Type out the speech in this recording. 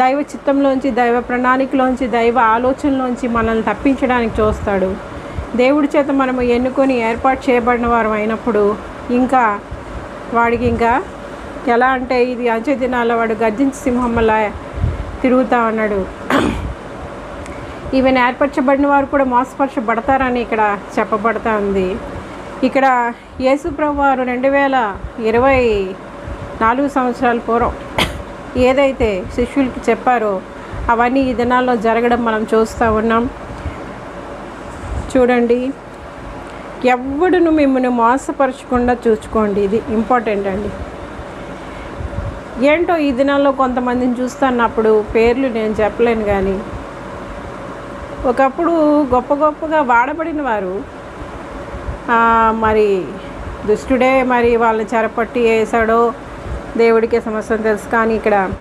దైవ చిత్తంలోంచి దైవ ప్రణాళికలోంచి దైవ ఆలోచనలోంచి మనల్ని తప్పించడానికి చూస్తాడు. దేవుడి చేత మనము ఎన్నుకొని ఏర్పాటు చేయబడిన వారం అయినప్పుడు ఇంకా వాడికి ఇంకా ఎలా అంటే ఇది అంచె దినాల వాడు గర్జించి సింహంలా తిరుగుతా ఉన్నాడు. ఈవెన్ ఏర్పరచబడిన వారు కూడా మోసపరచబడతారని ఇక్కడ చెప్పబడతా ఉంది. ఇక్కడ యేసు వారు రెండు వేల ఇరవై నాలుగు సంవత్సరాల పూర్వం ఏదైతే శిష్యులకి చెప్పారో అవన్నీ ఈ దినాల్లో జరగడం మనం చూస్తూ ఉన్నాం. చూడండి. ఎవడును మిమ్మల్ని మోసపరచకుండా చూసుకోండి. ఇది ఇంపార్టెంట్ అండి. ఏంటో ఈ దినాల్లో కొంతమందిని చూస్తున్నప్పుడు పేర్లు నేను చెప్పలేను కానీ ఒకప్పుడు గొప్ప గొప్పగా వాడబడిన వారు మరి దుష్టుడే మరి వాళ్ళని చెరపట్టి వేసాడో దేవుడికే సమస్తం తెలుసు. కానీ ఇక్కడ